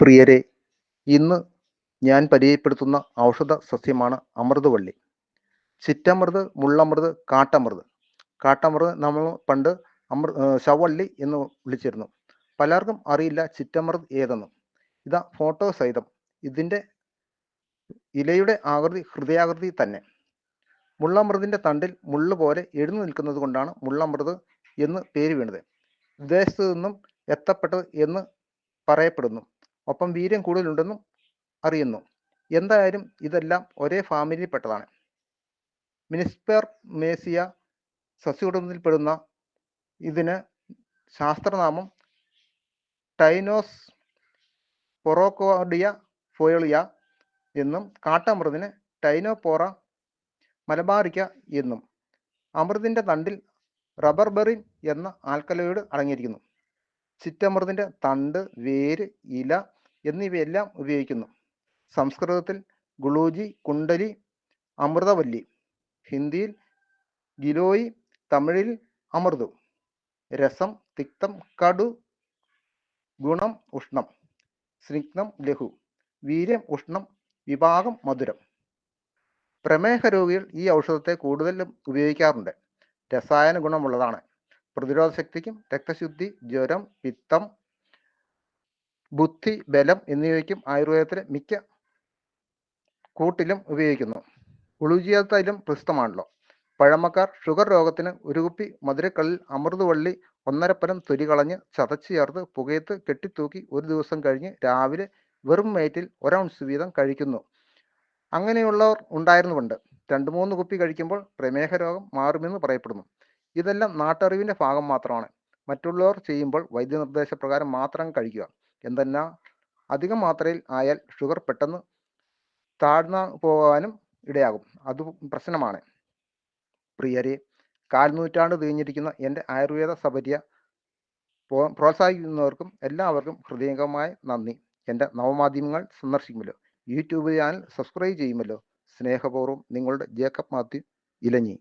പ്രിയരെ ഇന്ന് ഞാൻ പരിചയപ്പെടുത്തുന്ന ഔഷധ സസ്യമാണ് അമൃതവള്ളി. ചിറ്റമൃത് മുള്ളമൃത് കാട്ടമൃത്. കാട്ടമൃത് നമ്മൾ പണ്ട് അമൃ ശവള്ളി എന്ന് വിളിച്ചിരുന്നു. പലർക്കും അറിയില്ല ചിറ്റമൃത് ഏതെന്ന്. ഇതാ ഫോട്ടോ സഹിതം. ഇതിന്റെ ഇലയുടെ ആകൃതി ഹൃദയാകൃതി തന്നെ. മുള്ളമൃതിന്റെ തണ്ടിൽ മുള്ള് പോലെ എഴുന്നു നിൽക്കുന്നത് കൊണ്ടാണ് മുള്ളമൃത് എന്ന് പേര് വീണത്. വിദേശത്തു നിന്നും എത്തപ്പെട്ടത് എന്ന് പറയപ്പെടുന്നു. ഒപ്പം വീര്യം കൂടുതലുണ്ടെന്നും അറിയുന്നു. എന്തായാലും ഇതെല്ലാം ഒരേ ഫാമിലിയിൽപ്പെട്ടതാണ്. മിനിസ്പെർ മേസിയ സസ്യകുടുംബത്തിൽപ്പെടുന്ന ഇതിന് ശാസ്ത്രനാമം ടൈനോസ് പൊറോക്കോഡിയ ഫോയോളിയ എന്നും കാട്ടമൃതിന് ടൈനോപോറ മലബാറിക്ക എന്നും അമൃതിന്റെ തണ്ടിൽ റബ്ബർ ബെറിൻ എന്ന ആൽക്കലോയിഡ് അടങ്ങിയിരിക്കുന്നു. ചിറ്റമൃതിന്റെ തണ്ട് വേര് ഇല എന്നിവയെല്ലാം ഉപയോഗിക്കുന്നു. സംസ്കൃതത്തിൽ ഗുളൂജി കുണ്ടലി അമൃതവല്ലി ഹിന്ദിയിൽ ഗിലോയി തമിഴിൽ അമൃതു രസം തിക്തം കടു ഗുണം ഉഷ്ണം സ്നിഗ്ധം ലഘു വീര്യം ഉഷ്ണം വിഭാഗം മധുരം. പ്രമേഹ രോഗികൾ ഈ ഔഷധത്തെ കൂടുതലും ഉപയോഗിക്കാറുണ്ട്. രസായന ഗുണമുള്ളതാണ്. പ്രതിരോധ ശക്തിക്കും രക്തശുദ്ധി ജ്വരം പിത്തം ബുദ്ധി ബലം എന്നിവയ്ക്കും ആയുർവേദത്തിലെ മിക്ക കൂട്ടിലും ഉപയോഗിക്കുന്നു. ഉളുജിയ തൈലം പ്രസിദ്ധമാണല്ലോ. പഴമക്കാർ ഷുഗർ രോഗത്തിന് ഒരു കുപ്പി മധുരക്കള്ളിൽ അമൃതവള്ളി ഒന്നരപ്പനം തൊലി കളഞ്ഞ് ചതച്ച് ചേർത്ത് പുകയത്ത് കെട്ടിത്തൂക്കി ഒരു ദിവസം കഴിഞ്ഞ് രാവിലെ വെറും വയറ്റിൽ ഒരൗൺസ് വീതം കഴിക്കുന്നു. അങ്ങനെയുള്ളവർ ഉണ്ടായിരുന്നു പണ്ട് രണ്ട് മൂന്ന് കുപ്പി കഴിക്കുമ്പോൾ പ്രമേഹ രോഗം മാറുമെന്ന് പറയപ്പെടുന്നു. ഇതെല്ലാം നാട്ടറിവിന്റെ ഭാഗം മാത്രമാണ്. മറ്റുള്ളവർ ചെയ്യുമ്പോൾ വൈദ്യനിർദ്ദേശപ്രകാരം മാത്രം കഴിക്കുക. എന്തെന്നാൽ അധികം മാത്രയിൽ ആയാൽ ഷുഗർ പെട്ടെന്ന് താഴ്ന്നു പോകാനും ഇടയാകും. അത് പ്രശ്നമാണ്. പ്രിയരെ കാൽനൂറ്റാണ്ട് തിരിഞ്ഞിരിക്കുന്ന എന്റെ ആയുർവേദ സബര്യ പ്രോത്സാഹിക്കുന്നവർക്കും എല്ലാവർക്കും ഹൃദയംഗമായ നന്ദി. എന്റെ നവമാധ്യമങ്ങൾ സന്ദർശിക്കുമല്ലോ. യൂട്യൂബ് ചാനൽ സബ്സ്ക്രൈബ് ചെയ്യുമല്ലോ. സ്നേഹപൂർവം നിങ്ങളുടെ ജേക്കബ് മാത്യു ഇലഞ്ഞി.